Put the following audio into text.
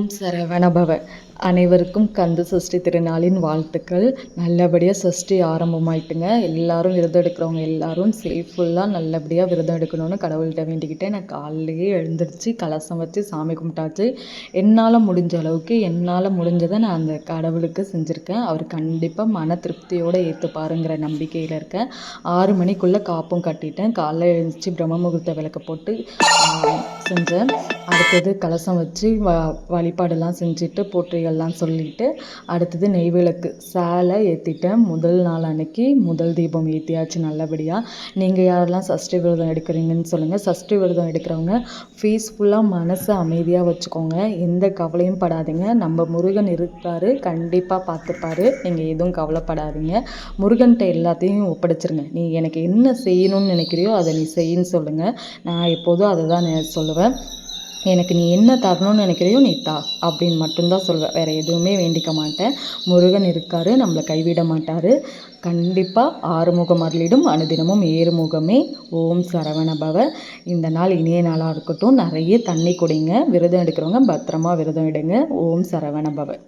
ஓம் சரவணபவ அனைவருக்கும் கந்த சஷ்டி திருநாளின் வாழ்த்துக்கள். நல்லபடியாக சஷ்டி ஆரம்பமாயிட்டுங்க. எல்லாரும் விரதம் எடுக்கிறவங்க எல்லாரும் சேஃபுல்லாக நல்லபடியாக விரதம் எடுக்கணும்னு கடவுள்கிட்ட வேண்டிக்கிட்டேன். நான் காலையிலேயே எழுந்திரிச்சு கலசம் வச்சு சாமி கும்பிட்டாச்சு. என்னால் முடிஞ்ச அளவுக்கு என்னால் முடிஞ்சதை நான் அந்த கடவுளுக்கு செஞ்சுருக்கேன். அவர் கண்டிப்பாக மன திருப்தியோடு ஏற்றுப்பாருங்கிற நம்பிக்கையில் இருக்கேன். ஆறு மணிக்குள்ளே காப்பும் கட்டிட்டேன். காலைல எழுந்திரிச்சு பிரம்ம முகூர்த்த விளக்கு போட்டு செஞ்சேன். அடுத்தது கலசம் வச்சு வ வழிபாடெல்லாம் செஞ்சுட்டு போற்றிகள்லாம் சொல்லிவிட்டு அடுத்தது நெய் விளக்கு. சேலை ஏற்றிட்டேன் முதல் நாள் அன்னைக்கு முதல் தீபம் ஏற்றியாச்சு நல்லபடியாக நீங்கள் யாரெல்லாம் சஷ்டி விரதம் எடுக்கிறீங்கன்னு சொல்லுங்கள் சஷ்டி விரதம் எடுக்கிறவங்க பீஸ்ஃபுல்லாக மனசை அமைதியாக வச்சுக்கோங்க. எந்த கவலையும் படாதீங்க. நம்ம முருகன் இருக்கார் கண்டிப்பாக பார்த்துப்பாரு. நீங்கள் எதுவும் கவலைப்படாதீங்க. முருகன்கிட்ட எல்லாத்தையும் ஒப்படைச்சிருங்க. நீ எனக்கு என்ன செய்யணும்னு நினைக்கிறியோ அதை நீ செய்யின்னு சொல்லுங்கள் நான் எப்போதும் அதை தான் சொல்லுவேன். எனக்கு நீ என்ன தரணும்னு நினைக்கிறியோ நீ தா அப்படின்னு மட்டும்தான் சொல்வேன் வேறு எதுவுமே வேண்டிக்க மாட்டேன். முருகன் இருக்கார் நம்மளை கைவிட மாட்டார். கண்டிப்பாக ஆறுமுகம் அருளிடும் அனுதினமும் ஏறுமுகமே. ஓம் சரவண பவ. இந்த நாள் இனிய நாளாக இருக்கட்டும். நிறைய தண்ணி குடிங்க. விரதம் எடுக்கிறவங்க பத்திரமா விரதம் எடுங்க. ஓம் சரவண பவ.